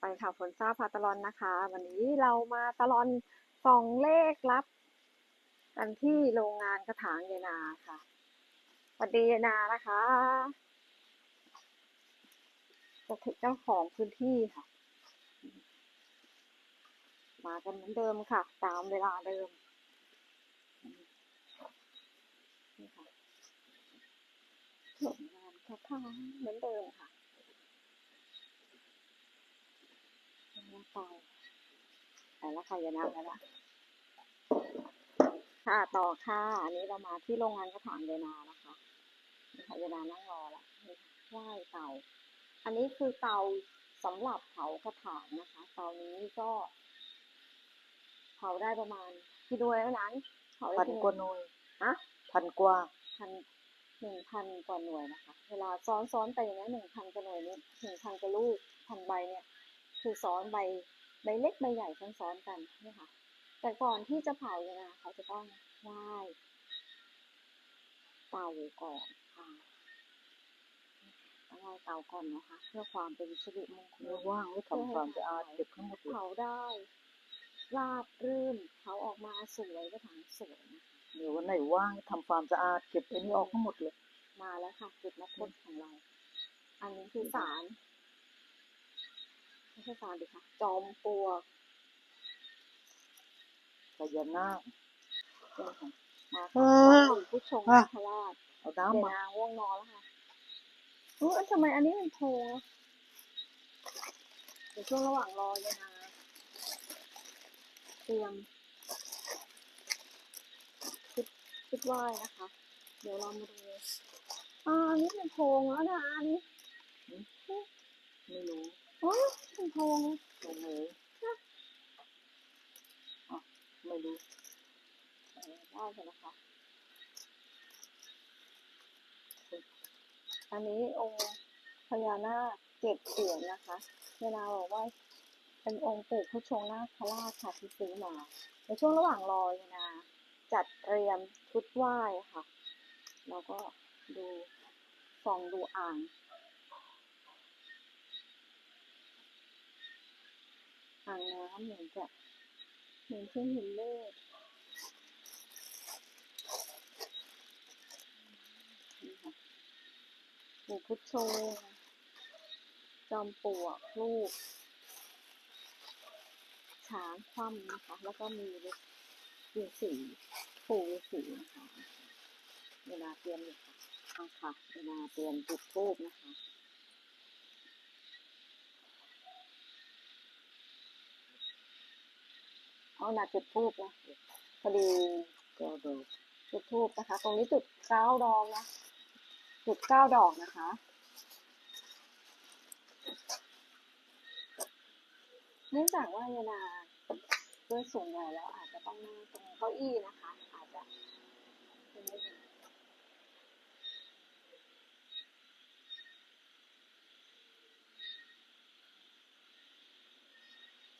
ไปค่ะฝนซ่าบพาตลอนนะคะ วันนี้เรามาตลอนส่องเลขลับ กันที่โรงงานกระถางเยนาค่ะสวัสดียนานะคะเจ้าของพื้นที่ค่ะ มากันเหมือนเดิมค่ะ ตามเวลาเดิมนี่ค่ะโรงงานกระถางเหมือนเดิมค่ะ น้ำเปล่าไปแล้วค่ะอยานาไปละค่ะต่อค่ะ อันนี้เรามาที่โรงงานกระถางเยนานะคะนี่ค่ะเยนานั่งรอละนี่ค่ะไหว้เตา อันนี้คือเตาสำหรับเผากระถางนะคะ เตานี้ก็เผาได้ประมาณกี่หน่วยแล้วนั้นเผาได้พันกี่กว่าหน่วยฮะพันกว่าพันหนึ่งพันกว่าหน่วยนะคะ เวลาซ้อนซ้อนไปอย่างนี้หนึ่งพันกว่าหน่วยนี้หนึ่งพันกว่าลูกพันใบเนี่ย คือซ้อนใบใบเล็กใบใหญ่ซ้อนๆกันนี่ค่ะ แต่ก่อนที่จะเผาเนี่ยนะเขาจะต้องไหว้เตาก่อนค่ะต้องไหว้เตาก่อนนะคะ เพื่อความเป็นสิริมงคลเนื้อว่างไม่ทำความสะอาดเก็บทั้งหมดเลยเผาได้ราบรื่นเผาออกมาสวยก็ถังสวยนะคะเดี๋ยววันไหนว่างทำความสะอาดเก็บไอ้นี่ออกทั้งหมดเลย มาแล้วค่ะจุดนัดพบของเรา อันนี้คือสาร ไม่ใช่สารดิค่ะ จอมปลวกพญานาคเนี่ยค่ะมาเอค่ะอหลวงผู้ชงอะนาคราชเอาเดี๋ยวน้ำมา นาง่วงนอนแล้วค่ะเออทำไมอันนี้มันโพงอะเดี๋ยวช่วงระหว่างรอเลยนะเตรียมชุดชุดไหว้นะคะ เดี๋ยวเรามาดูอ่าอันนี้มันโพงแล้วนะอันนี้ ไม่รู้ โอ้ยมันโพงตรงไหนอะไม่รู้ได้เลยนะคะอันนี้องค์พญานาคเจ็ดเสียนนะคะ เวลาบอกว่าเป็นองค์ปู่ผู้ชงนาคราชค่ะที่ซื้อมา ในช่วงระหว่างรอยนะจัดเตรียมชุดไหว้ค่ะ แล้วก็ดูส่องดูอ่างางน้ำเหมือนจะเหมือนที่เห็นเลขนี่ค่ะปู่พุทโธจอมปลวกลูกช้างคว่ำนะคะ แล้วก็มีฤาษีปู่ฤาษีนะคะ เวลาเตรียมอยู่ค่ะค่ะเวลาเตรียมจุดธูปนะคะ เอาหนาจุดธูปนะพอดีก็ดูจุดธูปนะคะ ตรงนี้จุดเก้าดอกนะจุดเก้าดอกนะคะเนื่องจากว่ายานาด้วยส่วนใหญ่แล้วอาจจะต้องนั่งตรงเก้าอี้นะคะ อาจจะเป็นไม่ดี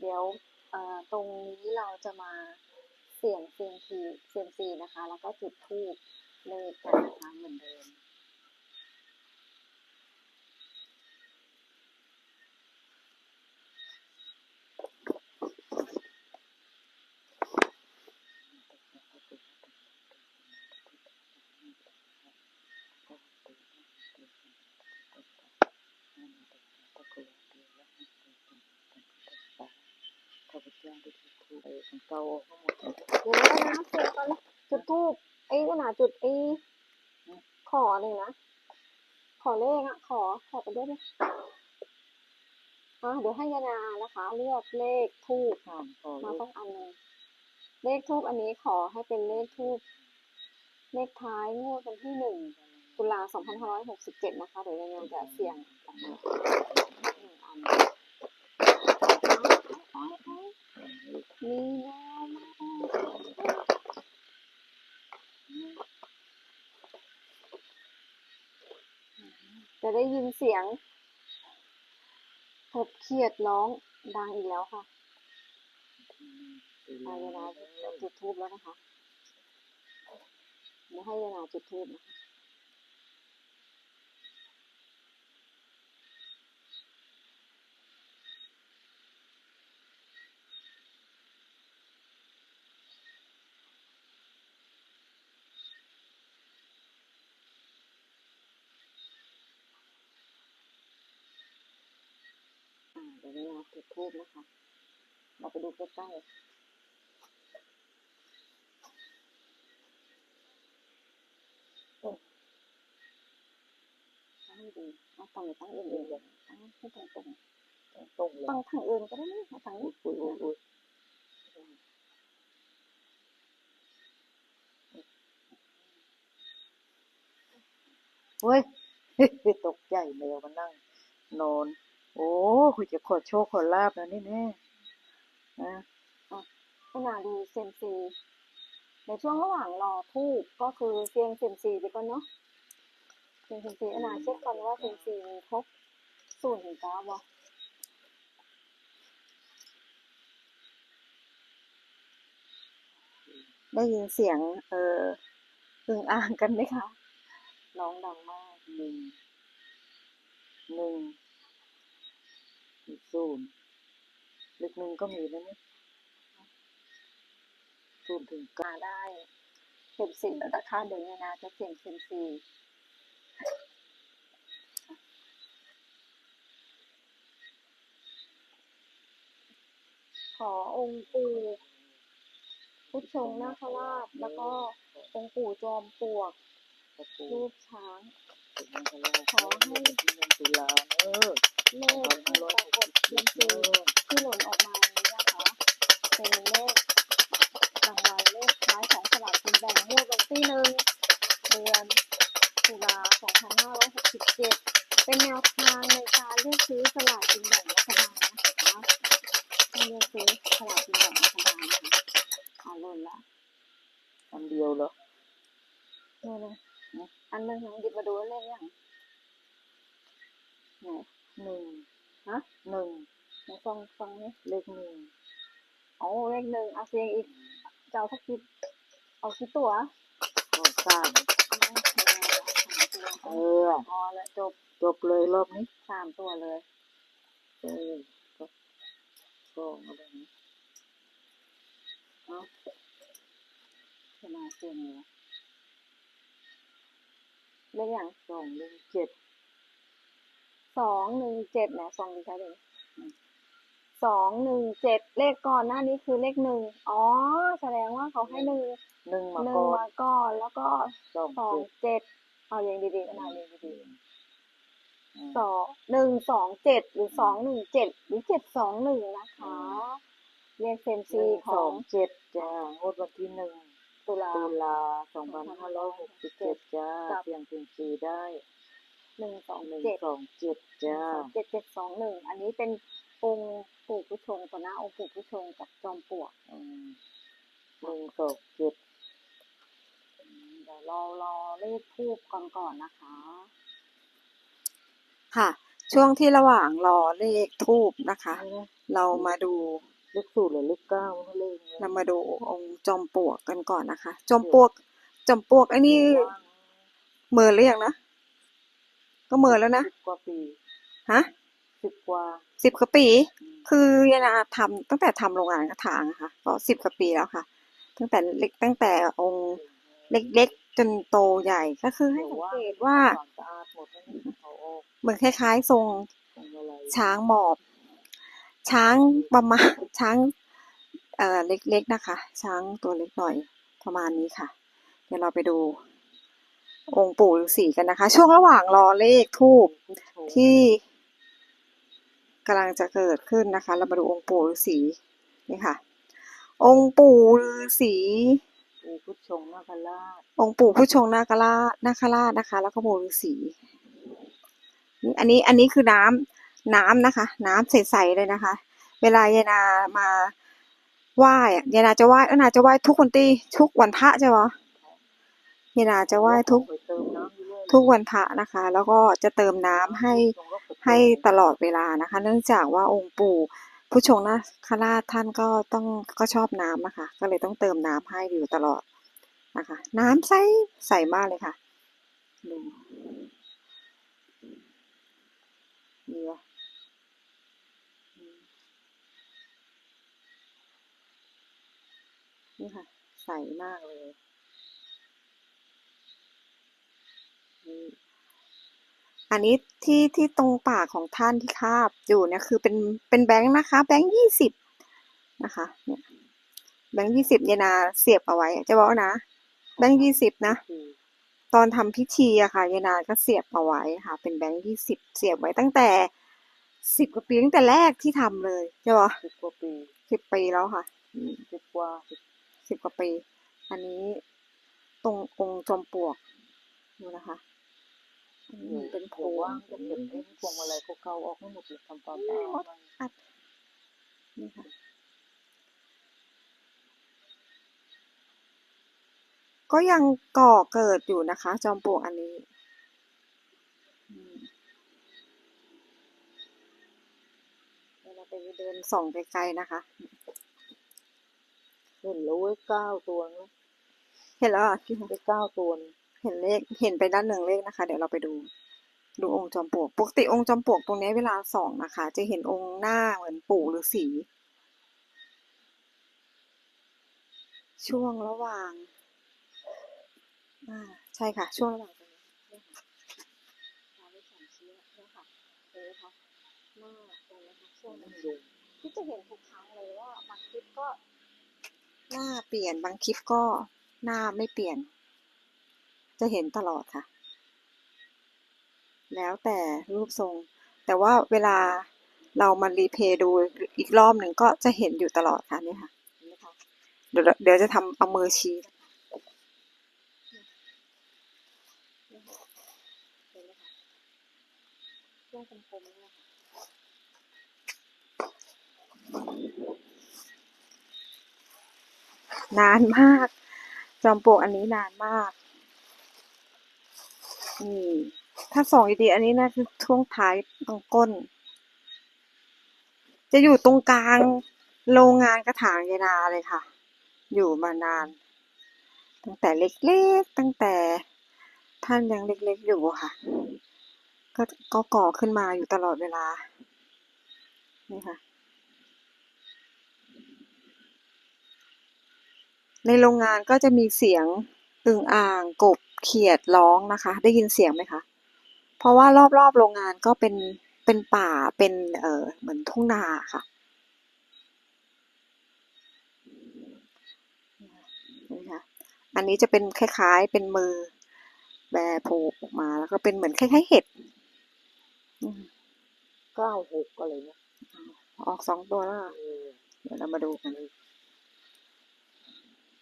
เดี๋ยว ตรงนี้เราจะมาเสี่ยงเซียมซีเซียมซีนะคะ แล้วก็จุดทูบเลขกันนะคะเหมือนเดิม เจ้าได้จุดธูปไอ้ของเก่าออกทั้งหมดเลยเดี๋ยวนะเสี่ยงก่อนนะจุดธูปไอ้ขนาดจุดไอ้ขอหนึ่งนะ ขอเลขอะขอ ขอไปด้วยไหมอะเดี๋ยวให้ยานานะคะ เลือกเลขทูปข้ามาสักอันหนึงเลขทูปอันนี้ขอให้เป็นเลขทูปเลขท้ายงวดวันที่หนึ่งตุลาสองพันห้าร้อยหกสิบเจ็ดนะคะ เดี๋ยวยานาจะเสี่ยงหนึ่งอัน มีแล้วมาจะได้ยินเสียงกบเขียดร้องดังอีกแล้วค่ะได้เวลาจุดทูบแล้วนะคะเดี๋ยวให้เวลาจุดทูบนะคะ ดี๋ยวนี้นะจุดทูบนะคะ เราไปดูใกล้ๆเอ๊ะตั้งดีเอาฝั่งไหนตั้งเองๆเลยตั้งให้ตรงตรงๆเลๆยตั้งทางอื่นก็ได้นะเอาฝั่งนี้อุ้ยอุ้ยอุ้ยเฮ้ยตกใจแมวมานั่งนอน โอ้คุยจะขอโชคขอลาบนะนี่แน่นะขณะดูเซยมซีในช่วงระหว่างรอทูบก็คือเสียงเซยมซีไปก่อนเนาะเสียงเซยมซีอนาเช็คก่อนว่าเซยมซีมีครบศูนย์ถึงเก้าบ่ได้ยินเสียง เอออึงอ่างกันไหมคะร้องดังมากหนึ่งหนึ่ง ศูนย์เลขหนึ่งก็มีแล้วนี่ศูนย์ถึงเก้ามาได้เซยมซีแล้วนะคะเดี๋ยวนี้นะจะเสียงเซยมซีขอองค์ปู่พุทธชงนาคราชแล้วก็องค์ปู่จอมปลวกประตูรูปช้างถึงมันก็แล้วขอให้ที่เดือนตุลาเออ เลขที่ปรากฏเซยมซีที่หล่นออกมานี้นะคะเป็นเลขรางวัลเลขท้ายของสลากกินแบ่งงวดวันที่หนึ่งเดือนตุลา2567 เป็นแนวทางในการเลือกซื้อสลากกินแบ่งรัฐบาลนะคะให้เลือกซื้อสลากกินแบ่งรัฐบาลนะคะอ่าหล่นละ อันเดียวเหรอ นี่เลยอันหนึงหยิบมาดูเลขยังไหน หนึ่ง ฮะ หนึ่ง ไหนฟังฟังนี่ เลขหนึ่ง โอ้ เลขหนึ่งเอาเสียงอีกจะเอาสักกี่เอากี่ตัวก็สามอ๋อสามตัวเออพอแล้วจบจบเลยรอบนี้สามตัวเลยเออก็สองอะไรนี้เนาะจะมาเสียงเลยเลขอย่างสองหนึ่งเจ็ดสองหนึ่งเจ็ดนะสองดีใช่เลย สองหนึ่งเจ็ดเลขก่อนหน้านี้คือเลขหนึ่งอ๋อ แสดงว่าเขาให้หนึ่งหนึ่งมาหนึ่ก่งอนมาก่อนแล้วก็สองสองเจ็ดเจ็ดเอาอย่างดีๆขนาดเรียงดีอืมๆสองหนึ่งสองเจ็ดหรือสองหนึ่งเจ็ดหรือเจ็ดสองหนึ่งนะคะเรียกเซมหซีนึ่งขสอองงเจ็ดจ้างวดวันที่หนึ่งตุลา ตุลาสองพันห้าร้อยหกสิบเจ็ดจ้าครับ เสียงถึงสีได้หนึ่งสองหนึ่งเจ็ดสองเจ็ดจ้า เจ็ดเจ็ดสองหนึ่งอันนี้เป็นองค์ ปู่ผู้ชงต่อหน้าองค์ปู่ผู้ชงกับจอมปลวกอืมหนึ่งสองเจ็ดเดี๋ยวรอรอเลขทูบก่อนก่อนนะคะ ค่ะ ช่วงที่ระหว่างรอเลขทูบนะคะ เรามาดูเลขศูนย์หรือเลขเก้าเลขเรามาดูองค์จอมปลวกกันก่อนนะคะ จอมปลวก จอมปลวกอันนี้เมินหรือยังนะก็เมินแล้วนะสิบกว่าปีฮะ สิบกว่า สิบกว่าปีอืมคือยานาทำตั้งแต่ทำโรงงานกระถางอะค่ะ ก็สิบกว่าปีแล้วค่ะ ตั้งแต่เล็กตั้งแต่องค์เล็กๆจนโตใหญ่ก็คือให้สังเกตว่าความสะอาดหมดแล้วนี่เขาออกเหมือนคล้ายๆทรงตรงอะไรช้างหมอบ ช้างประมาณช้างเอ่อเล็กๆนะคะ ช้างตัวเล็กหน่อยประมาณนี้ค่ะ เดี๋ยวเราไปดู องค์ปู่ฤาษีกันนะคะ ช่วงระหว่างรอเลขทูบที่ กำลังจะเกิดขึ้นนะคะ เรามาดูองค์ปู่ฤาษีนี่ค่ะ องค์ปู่ฤาษีปูพุชงนาคราชองค์ปู่ผู้ชงนาคราชนาคราชนะคะ แล้วก็ปู่ฤาษีนี่อันนี้อันนี้คือน้ำน้ำนะคะ น้ำใสๆเลยนะคะ เวลายายนามาไหว้ยายนาจะไหว้ยายนาจะไหว้ทุกวันตีทุกวันพระใช่ปะยายนาจะไหว้ทุก ทุกวันพระนะคะ แล้วก็จะเติมน้ำให้ให้ตลอดเวลานะคะ เนื่องจากว่าองค์ปู่ผู้ชงนาคราชท่านก็ต้องก็ชอบน้ำนะคะ ก็เลยต้องเติมน้ำให้อยู่ตลอดนะคะ น้ำใสใสมากเลยค่ะดูนี่วะอืมนี่ค่ะ ใสมากเลยนี่ อันนี้ที่ที่ตรงปากของท่านที่คาบอยู่เนี่ยคือเป็นเป็นแบงค์นะคะ แบงค์ยี่สิบนะคะเนี่ยแบงค์ยี่สิบเยนาเสียบเอาไว้จะบอกว่านะแบงค์ยี่สิบนะคือตอนทำพิธีอะค่ะยายนาก็เสียบเอาไว้ค่ะ เป็นแบงค์ยี่สิบเสียบไว้ตั้งแต่สิบกว่าปีตั้งแต่แรกที่ทำเลยใช่ปะสิบกว่าปีสิบปีแล้วค่ะสิบกว่าสิบสิบกว่าปี อันนี้ตรงองค์จอมปลวกดูนะคะอันนี้มัน เป็นโพผมงว่างจะเก็บเล่นพวงอะไรก็เก่าออกให้หมดเลยทำความสะอาดบ้างนี่ค่ะ ก็ยังก่อเกิดอยู่นะคะ จอมปลวกอันนี้อืมเดี๋ยวเราไปเดินส่องไกลๆนะคะ เห็นแล้วเว้ยเก้าตัวนะเห็นแล้วเหรอะพี่ได้เก้าตัวนะ เห็นเลขเห็นไปด้านหนึ่งเลขนะคะ เดี๋ยวเราไปดู ดูองค์จอมปลวกปกติองค์จอมปลวกตรงนี้เวลาส่องนะคะ จะเห็นองค์หน้าเหมือนปู่ฤาษีช่วงระหว่างอ่าใช่ค่ะ ช่วงระหว่างตรงนี้เนี่ยค่ะคะคะหน้าตรงนี้ค่ะช่วงนั่นี้งดูที่จะเห็นทุกครั้งเลยว่าบางคลิปก็หน้าเปลี่ยนบางคลิปก็หน้าไม่เปลี่ยน จะเห็นตลอดค่ะ แล้วแต่รูปทรง แต่ว่าเวลาเรามารีเพย์ดูอีกรอบหนึ่งก็จะเห็นอยู่ตลอดค่ะนี่ค่ะเดี๋ยวเดี๋ยวจะทำเอามือชี้นไหมคะช่วงกลมๆนี่ค่ะนานมาก จอมปลวกอันนี้นานมาก ถ้าส่องดีๆอันนี้นะคือช่วงท้ายตรงก้น จะอยู่ตรงกลางโรงงานกระถางยายนาเลยค่ะ อยู่มานาน ตั้งแต่เล็กๆ ตั้งแต่ท่านยังเล็กๆอยู่ค่ะ ก็ก็ก่อขึ้นมาอยู่ตลอดเวลา นี่ค่ะ ในโรงงานก็จะมีเสียงอึ่งอ่างกบ เขียดร้องนะคะ ได้ยินเสียงไหมคะ เพราะว่ารอบๆโรงงานก็เป็นเป็นป่าเป็นเอ่อเหมือนทุ่งนาค่ะนี่ค่ะอันนี้จะเป็นคล้ายๆเป็นมือแบโผล่ออกมาแล้วก็เป็นเหมือนคล้ายๆเห็ดอืมเก้าหกอะไรเนี่ยออกสองตัวแล้วเหรอเออเดี๋ยวเรามาดูกัน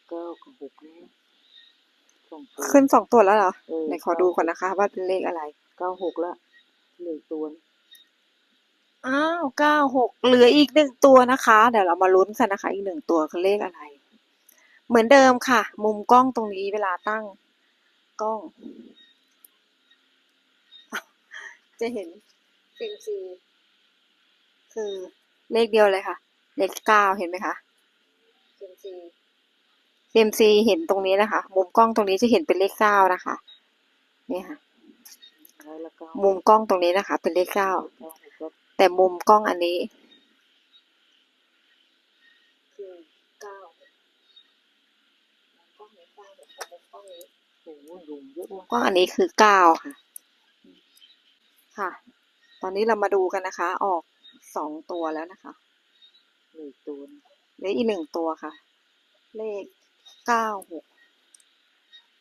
เก้ากับหกนี่สองตัว ขึ้นสองตัวแล้วเหรอเออไหนขอดูก่อนนะคะ ว่าเป็นเลขอะไร เก้าหกละเหลืออกตัวนะอ้าวเก้าหกเหลืออีกหนึ่งตัวนะคะ เดี๋ยวเรามาลุ้นกันนะคะ อีกหนึ่งตัวคือเลขอะไร เหมือนเดิมค่ะ มุมกล้องตรงนี้เวลาตั้งกล้อง จะเห็นเซมซีคือเลขเดียวเลยค่ะ เลขเก้าเห็นไหมคะเซมซี เซมซีเห็นตรงนี้นะคะ มุมกล้องตรงนี้จะเห็นเป็นเลขเก้านะคะ นี่ค่ะอะไรละเก้ามุมกล้องตรงนี้นะคะ เป็นเลขเก้าเก้าหกก็แต่มุมกล้องอันนี้คือเก้ากล้องนี้เก้ามุมกล้องนี้โอ้โหยุงเยอะว่ะกล้องอันนี้คือเก้าค่ะ ค่ะ ตอนนี้เรามาดูกันนะคะ ออกสองตัวแล้วนะคะเหลืออกตัวนะเหลืออีกหนึ่งตัวค่ะ เลข เก้าหก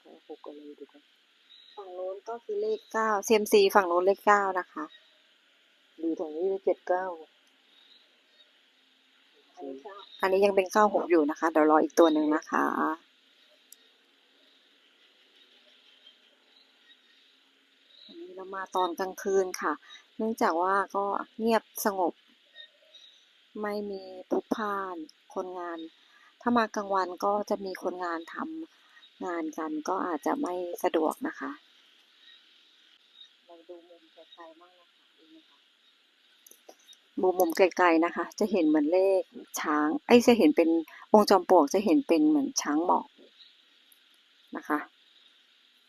เก้าหกอะไรดูกันฝั่งโน้นก็คือเลขเก้าเซมซีฝั่งโน้นเลขเก้านะคะ ดูทางนี้เจ็ดเก้าอันนี้ยังเป็นเก้าหกอยู่นะคะ เดี๋ยวรออีกตัวหนึ่งนะคะอันนี้เรามาตอนกลางคืนค่ะ เนื่องจากว่าก็เงียบสงบ ไม่มีพลุกพล่านคนงาน ถ้ามากลางวันก็จะมีคนงานทำงานกันก็อาจจะไม่สะดวกนะคะ เราดูมุมไกลๆมั่งนะคะดีไหมคะมุมมุมไกลๆนะคะ จะเห็นเหมือนเลขช้าง ไอ้จะเห็นเป็นองค์จอมปลวกจะเห็นเป็นเหมือนช้างหมอกนะคะ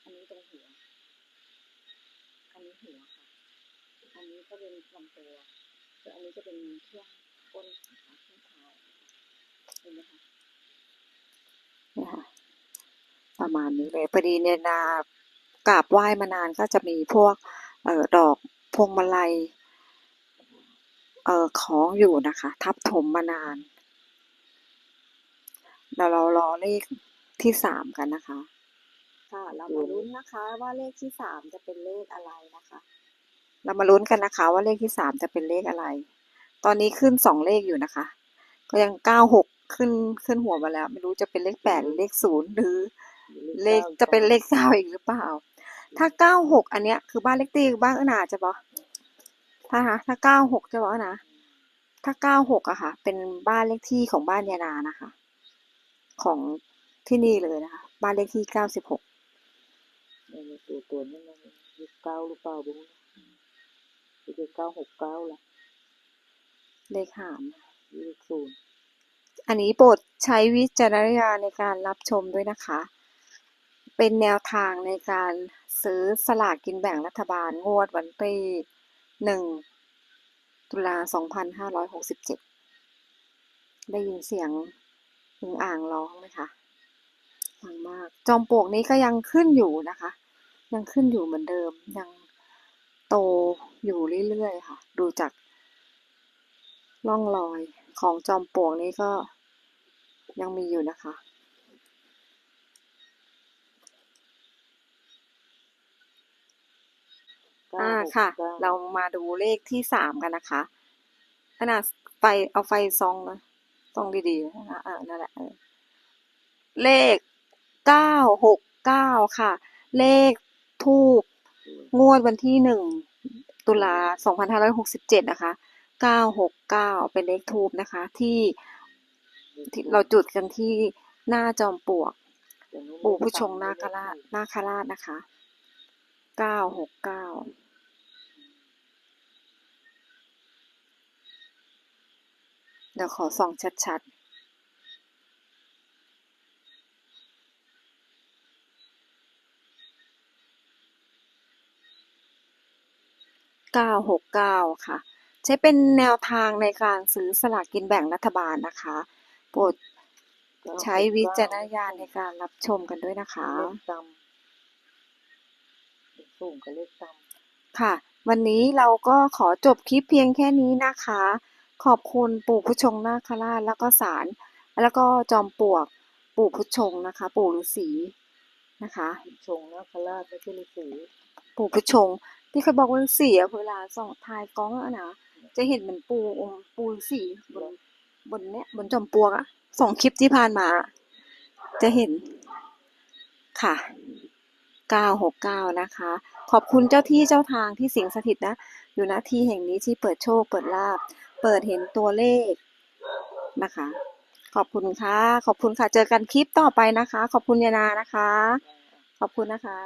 อันนี้ตรงหัว อันนี้หัวค่ะ อันนี้ก็เป็นลำตัวส่วนอันนี้จะเป็นช่วงก้นขาช่วงเท้าเห็นไหมคะเนี่ยค่ะ ประมาณนี้เลยพอดีเนี่ยนากราบไหว้มานานก็จะมีพวกเออดอกพวงมาลัยเออของอยู่นะคะ ทับถมมานานเดี๋ยวเรารอเลขที่สามกันนะคะค่ะเรามาลุ้นนะคะว่าเลขที่สามจะเป็นเลขอะไรนะคะ เรามาลุ้นกันนะคะ ว่าเลขที่สามจะเป็นเลขอะไร ตอนนี้ขึ้นสองเลขอยู่นะคะ ก็ยังเก้าหกขึ้นขึ้นหัวมาแล้ว ไม่รู้จะเป็นเลขแปดหรือเลขศูนย์หรือ เลขจะเป็นเลขเก้าอีกหรือเปล่า ถ้าเก้าหกอันเนี้ยคือบ้านเลขที่บ้านเออนาจะบอกถ้าฮะถ้าเก้าหกจะบอกนะ ถ้าเก้าหกอะค่ะ เป็นบ้านเลขที่ของบ้านยานานะคะ ของที่นี่เลยนะคะ บ้านเลขที่เก้าสิบหกนี่นตัวตัวนี่มันเลขเก้าหรือเปล่าบุ้งเลขเก้าหกเก้าล่ะเลขหามเลขศูนย์อันนี้โปรดใช้วิจารณญาณในการรับชมด้วยนะคะ เป็นแนวทางในการซื้อสลากกินแบ่งรัฐบาลงวดวันที่หนึ่งตุลาสองพันห้าร้อยหกสิบเจ็ดได้ยินเสียงอึงอ่างร้องไหมคะดังมาก จอมปลวกนี้ก็ยังขึ้นอยู่นะคะ ยังขึ้นอยู่เหมือนเดิม ยังโตอยู่เรื่อยๆค่ะ ดูจากร่องรอยของจอมปลวกนี้ก็ยังมีอยู่นะคะ อ่าค่ะ เรามาดูเลขที่สามกันนะคะ ขนาดไฟเอาไฟซองนะซองดีๆนะอ่านั่นแหละเออเลขเก้าหกเก้าค่ะ เลขทูบงวดวันที่หนึ่งตุลาสองพันห้าร้อยหกสิบเจ็ดนะคะเก้าหกเก้าเป็นเลขทูบนะคะ ที่ที่เราจุดกันที่หน้าจอมปลวกปู่ผู้ชงนาคราชนาคราชนะคะเก้าหกเก้า เดี๋ยวขอส่องชัดๆเก้าหกเก้าค่ะ ใช้เป็นแนวทางในการซื้อสลากกินแบ่งรัฐบาลนะคะ โปรดใช้วิจารณญาณในการรับชมกันด้วยนะคะเลขต่ำเลขสูงกับเลขต่ค่ะ วันนี้เราก็ขอจบคลิปเพียงแค่นี้นะคะ ขอบคุณปู่ผู้ชงนาคราชแล้วก็สารแล้วก็จอมปลวกปู่ผู้ชงนะคะ ปู่ฤาษีนะคะำชงนาคราชไม่ใช่ฤาษีปู่ผู้ชง ที่เคยบอกว่าฤาษีอะเวลาส่องทายกล้องอะนะจะเห็นเหมือนปู่องค์ปู่ฤาษีบนบนเนี้ยบนจอมปลวกอะสองคลิปที่ผ่านมา จะเห็นค่ะ969 นะคะ ขอบคุณเจ้าที่เจ้าทางที่สิงสถิตนะ อยู่ณที่แห่งนี้ที่เปิดโชคเปิดลาบ เปิดเห็นตัวเลขนะคะ ขอบคุณค่ะ ขอบคุณค่ะ เจอกันคลิปต่อไปนะคะ ขอบคุณยานานะคะ ขอบคุณนะคะ